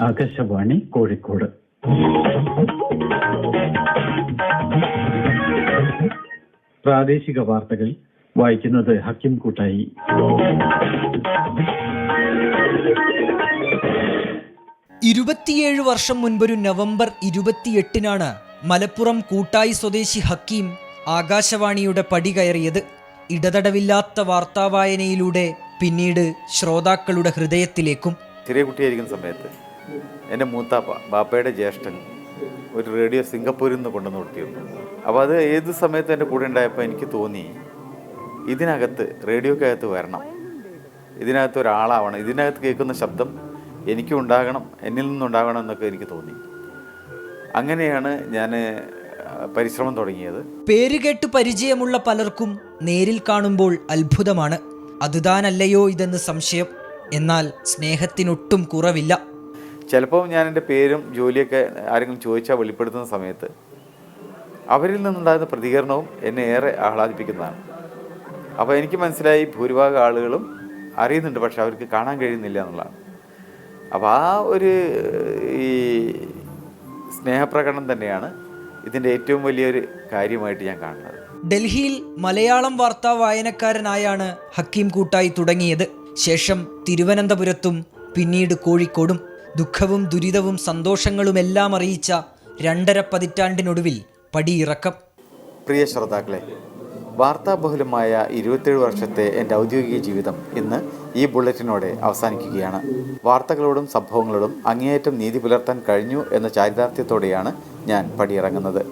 ആകാശവാണി കോഴിക്കോട്. പ്രാദേശിക വാർത്തകൾ വായിക്കുന്നത് ഹക്കിം കൂട്ടായി. ഇരുപത്തിയേഴ് വർഷം മുൻപൊരു നവംബർ ഇരുപത്തിയെട്ടിനാണ് മലപ്പുറം കൂട്ടായി സ്വദേശി ഹക്കീം ആകാശവാണിയുടെ പടി കയറിയത്. ഇടതടവില്ലാത്ത വാർത്താവായനയിലൂടെ പിന്നീട് ശ്രോതാക്കളുടെ ഹൃദയത്തിലേക്കും. ചെറിയ കുട്ടിയായിരിക്കുന്ന സമയത്ത് എന്റെ മൂത്താപ്പ ബാപ്പയുടെ ജ്യേഷ്ഠൻ ഒരു റേഡിയോ സിംഗപ്പൂരിൽ നിന്ന് കൊണ്ടുവന്ന് കൊടുത്തിരുന്നു. അപ്പോൾ അത് ഏത് സമയത്ത് എന്റെ കൂടെ ഉണ്ടായപ്പോൾ എനിക്ക് തോന്നി ഇതിനകത്ത് റേഡിയോക്കകത്ത് വരണം. ഇതിനകത്ത് ഒരാളാവണം. ഇതിനകത്ത് കേൾക്കുന്ന ശബ്ദം എനിക്കും ഉണ്ടാകണം എന്നിൽ നിന്നുണ്ടാകണം എന്നൊക്കെ എനിക്ക് തോന്നി. അങ്ങനെയാണ് ഞാൻ പരിശ്രമം തുടങ്ങിയത്. പേരുകേട്ട് പരിചയമുള്ള പലർക്കും നേരിൽ കാണുമ്പോൾ അത്ഭുതമാണ്. അതുതാനല്ലയോ ഇതെന്ന് സംശയം. എന്നാൽ സ്നേഹത്തിനൊട്ടും കുറവില്ല. ചിലപ്പോൾ ഞാൻ എന്റെ പേരും ജോലിയൊക്കെ ആരെങ്കിലും ചോദിച്ചാൽ വെളിപ്പെടുത്തുന്ന സമയത്ത് അവരിൽ നിന്നുണ്ടാകുന്ന പ്രതികരണവും എന്നെ ഏറെ ആഹ്ലാദിപ്പിക്കുന്നതാണ്. അപ്പോൾ എനിക്ക് മനസ്സിലായി ഭൂരിഭാഗം ആളുകളും അറിയുന്നുണ്ട് പക്ഷെ അവർക്ക് കാണാൻ കഴിയുന്നില്ല എന്നുള്ളതാണ്. അപ്പോൾ ആ ഒരു ഈ സ്നേഹപ്രകടനം തന്നെയാണ് ഇതിന്റെ ഏറ്റവും വലിയൊരു കാര്യമായിട്ട് ഞാൻ കാണുന്നത്. ഡൽഹിയിൽ മലയാളം വാർത്താ വായനക്കാരനായാണ് ഹക്കീം കൂട്ടായി തുടങ്ങിയത്. ശേഷം തിരുവനന്തപുരത്തും പിന്നീട് കോഴിക്കോടും. ദുഃഖവും ദുരിതവും സന്തോഷങ്ങളുമെല്ലാം അറിയിച്ച രണ്ടര പതിറ്റാണ്ടിനൊടുവിൽ പടിയിറക്കം. പ്രിയ ശ്രോതാക്കളെ വാർത്താബഹുലമായ ഇരുപത്തേഴ് വർഷത്തെ എന്റെ ഔദ്യോഗിക ജീവിതം ഇന്ന് ഈ ബുള്ളറ്റിനോടെ അവസാനിക്കുകയാണ്. വാർത്തകളോടും സംഭവങ്ങളോടും അങ്ങേയറ്റം നീതി പുലർത്താൻ കഴിഞ്ഞു എന്ന ചാരിതാർത്ഥ്യത്തോടെയാണ് ഞാൻ പടിയിറങ്ങുന്നത്.